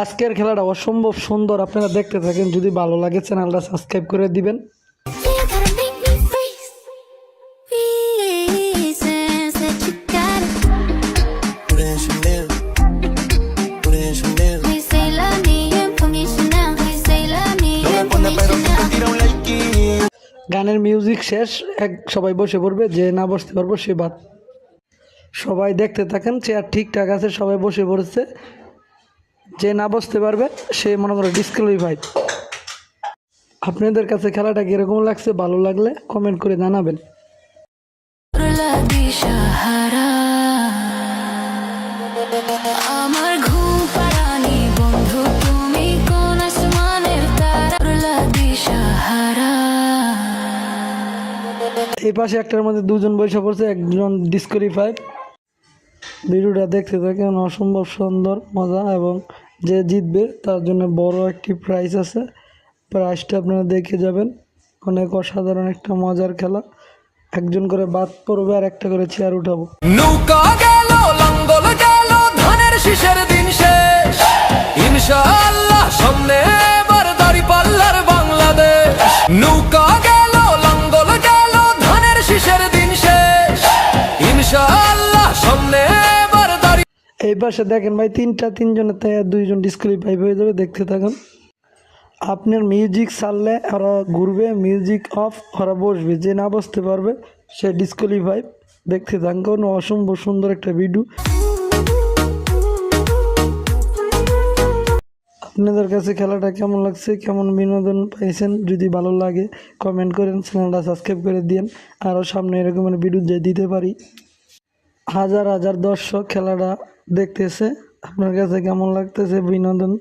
আজকের খেলাটা অসম্ভব সুন্দর। আপনারা দেখতে থাকেন, যদি ভালো লাগে চ্যানেলটা সাবস্ক্রাইব করে দিবেন। গানের মিউজিক শেষ, এক সবাই বসে পড়বে, যে না বসতে পারব সে বাদ। সবাই দেখতে থাকেন, চেয়ার ঠিকঠাক আছে, সবাই বসে পড়েছে। যে না বসতে পারবে সে মনে করো ডিসক্যালিফাইড আপনাদের কাছে খেলাটা কীরকম লাগছে ভালো লাগলে কমেন্ট করে জানাবেন। আমার ঘুম পাড়ানি বন্ধু তুমি কোন আসমানের তারা? দিশাহারা এই পাশে একটার মধ্যে দুজন বসে পড়ছে একজন ডিসকোয়ালিফাইড ভিডিওটা দেখতে থাকেন অসম্ভব সুন্দর মজা এবং যে জিতবে, তার জন্য বড় একটি প্রাইজ আছে। প্রাইজটা আপনারা দেখে যাবেন। অনেক অসাধারণ একটা মজার খেলা। একজন করে বাদ পড়বে আর একটা করে চেয়ার উঠাবো। নৌকা গেল, লঙ্গল গেল, ধানের শীষের পাশে দেখেন ভাই, তিনটা তিনজনের তাই দুইজন ডিসকোয়ালিফাই হয়ে যাবে, দেখতে থাকুন। আপনার মিউজিক ছাড়লে ওরা ঘুরবে মিউজিক অফ ওরা বসবে, যে না বসতে পারবে, সে ডিসকোয়ালিফাই দেখতে থাকুন। অসম্ভব সুন্দর একটা ভিডিও আপনাদের কাছে খেলাটা কেমন লাগছে, কেমন বিনোদন পাইছেন, যদি ভালো লাগে কমেন্ট করেন চ্যানেলটা সাবস্ক্রাইব করে দিন আরও সামনে এরকমের ভিডিও যে দিতে পারি। হাজার হাজার দর্শক খেলাটা দেখতেছে। আপনার কাছে কেমন লাগতেছে বিনোদন?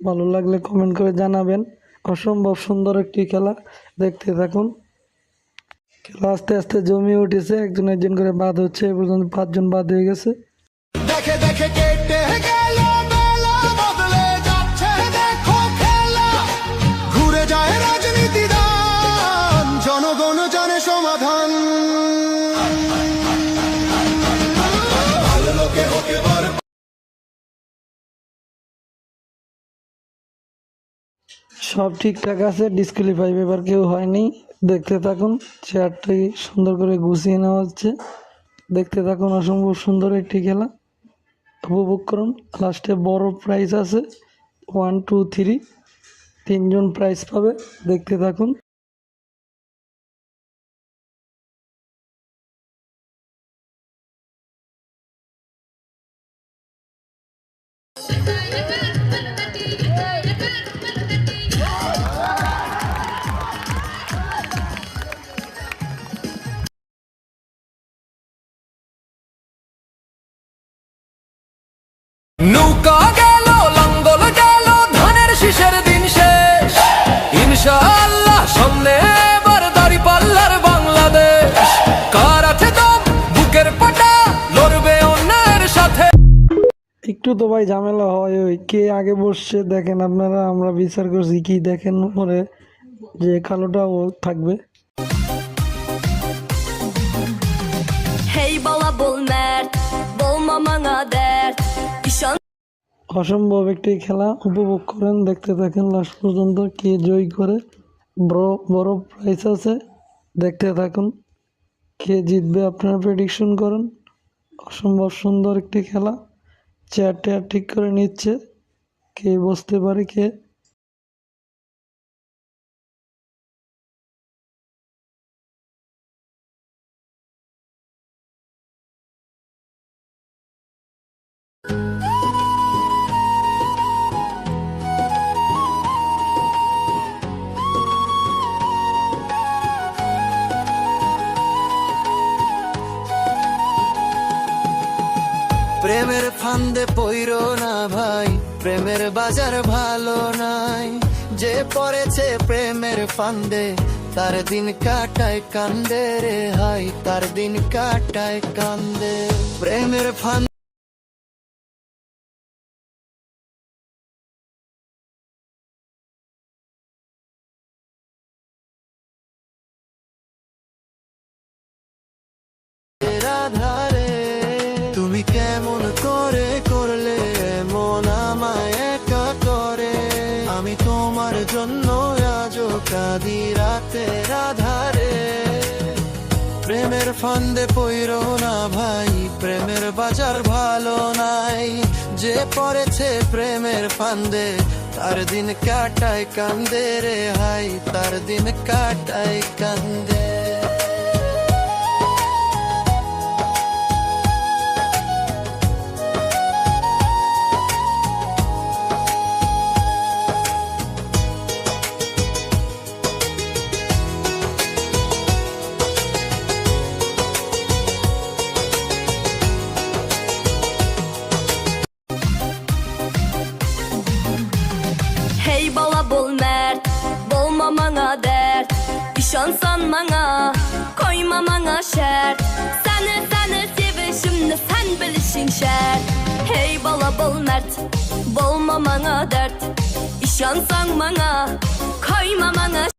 ভালো লাগলে কমেন্ট করে জানাবেন। অসম্ভব সুন্দর একটি খেলা। দেখতে থাকুন। খেলা আস্তে আস্তে জমিয়ে উঠেছে। একজন একজন করে বাদ হচ্ছে। এ পর্যন্ত পাঁচজন বাদ হয়ে গেছে। দেখে দেখে সব ঠিকঠাক আছে ডিসকুয়ালিফাই এবার কেউ হয়নি। দেখতে থাকুন চেয়ারটি সুন্দর করে গুছিয়ে নেওয়া হচ্ছে। দেখতে থাকুন, অসম্ভব সুন্দর একটি খেলা। উপভোগ করুন লাস্টে বড় প্রাইজ আছে ওয়ান টু থ্রি তিনজন প্রাইজ পাবে। দেখতে থাকুন। একটু তো ভাই ঝামেলা হয় ওই কে আগে বসছে দেখেন আপনারা আমরা বিচার করছি কি দেখেন পরে যে থাকবে। Bolmamana dert İşan অসম্ভব একটি খেলা উপভোগ করেন দেখতে থাকেন লাস্ট পর্যন্ত কে জয় করে। বড় বড় প্রাইস আছে দেখতে থাকুন কে জিতবে আপনারা প্রেডিকশন করেন। অসম্ভব সুন্দর একটি খেলা। চেয়ার টেয়ার ঠিক করে নিচ্ছে। কে বসতে পারে কে ফান্দে পইর না ভাই, প্রেমের বাজার ভালো নাই। যে পড়েছে প্রেমের ফান্দে, তার দিন কাটায় কান্দে রে হাই, তার দিন কাটায় কান্দে। প্রেমের ফান্দে তুমি কেমন করে কাঁদি রাতের আধারে। প্রেমের ফান্দে পইর না ভাই, প্রেমের বাজার ভালো নাই। যে পড়েছে প্রেমের ফান্দে, তার দিন কাটায় কান্দে রে হাই, তার দিন কাটায় কান্দে। Hey bala bol mert. Bolma bana dert. İşansan bana Koyma bana şert Seni seni sevişimde sen bilişin şert Hey bala bol mert Bolma bana dert. İşansan bana Koyma bana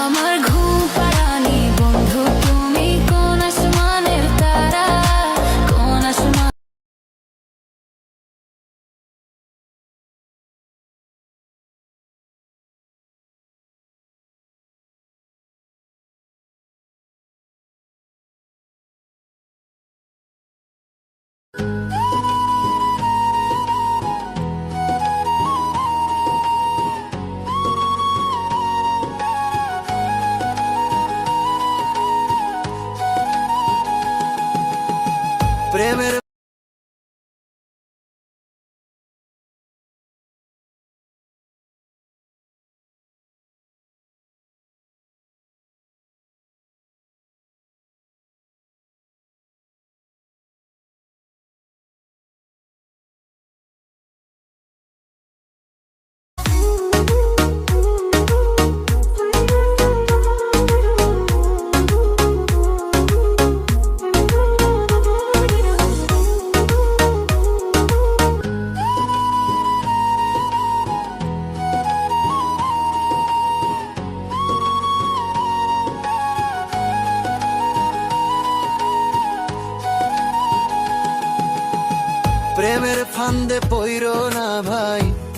আমার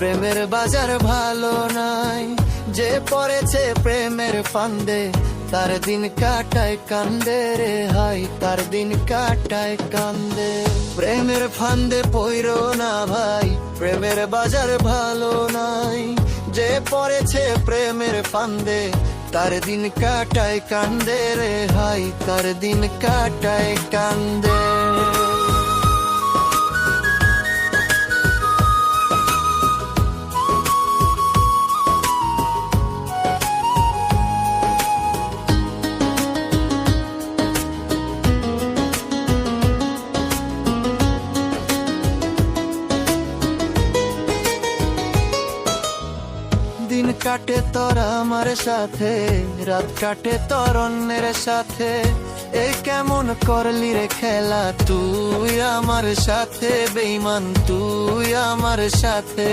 প্রেমের বাজার ভালো নাই। যে পড়েছে প্রেমের ফান্দে, তার দিন কাটায় কান্দে রে হাই, তার দিন কাটায় কান্দে। প্রেমের ফান্দে পইর না ভাই, প্রেমের বাজার ভালো নাই। যে পড়েছে প্রেমের ফান্দে, তার দিন কাটায় কান্দে রে হাই, তার দিন কাটায় কান্দে। তোর আমার সাথে, রাত কাটে তোর অন্যের সাথে। এই কেমন করলি রে খেলা, তুই আমার সাথে বেইমান তুই আমার সাথে।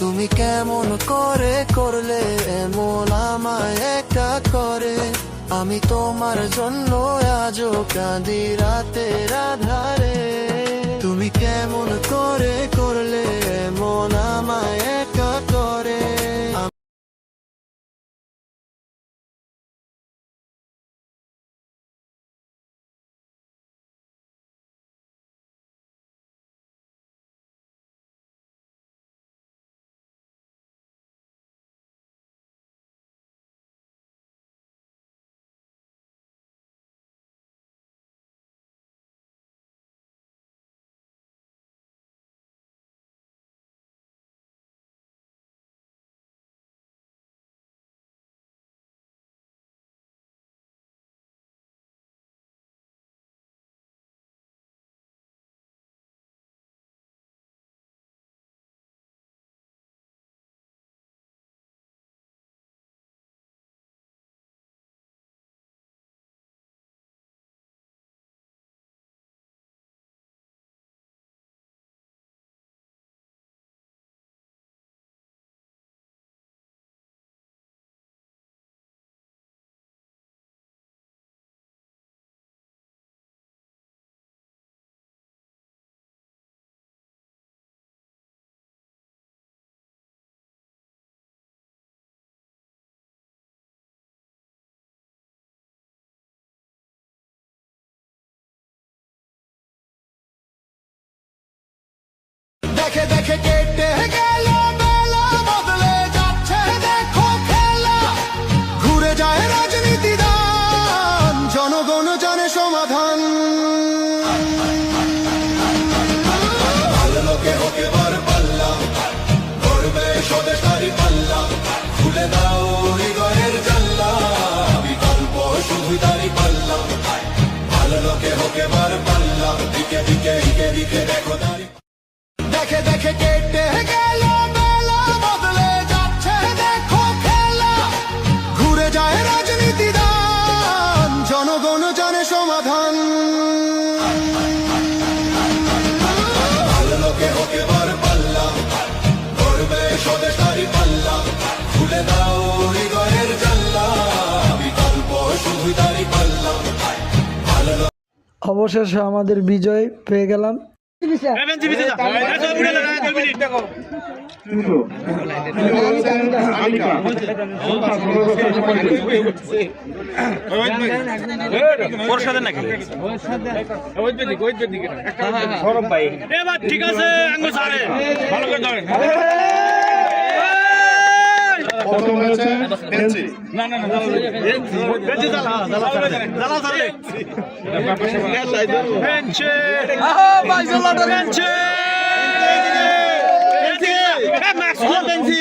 তুমি কেমন করে করলে, এমন আমায় একা করে। আমি তোমার জন্য আজও কাঁদি রাতে রাধারে তুমি কেমন করে করলে মন আমায় একা করে। দেখে দেখে কেটে গেল বেলা বদলে যাচ্ছে। দেখো খেলা, ঘুরে যায় রাজনীতি দান, জনগণ জানে সমাধান। লোকে হোকে বার পাল্লা, করবে স্বদেশারি পাল্লা। খুলে দাও হৃদয়ের জাল্লা বিকল্প শুধু দাঁড়ি পাল্লা। ভালো লোকে হোকে বার পাল্লা দেখে দেখে কেটে গেল বেলা বদলে যাচ্ছে। দেখো খেলা ঘুরে যায় রাজনীতি দান জনগণ জানে সমাধান। লোকে হোকে বার পাল্লা করবে স্বদেশারি পাল্লা। খুলে দাও হৃদয়ের জাল্লা বিকল্প শুধু দাঁড়ি পাল্লা। অবশেষে আমাদের বিজয় পেয়ে গেলাম। ঠিক আছে ভালো করে কত হয়েছে? না না না বেঞ্চি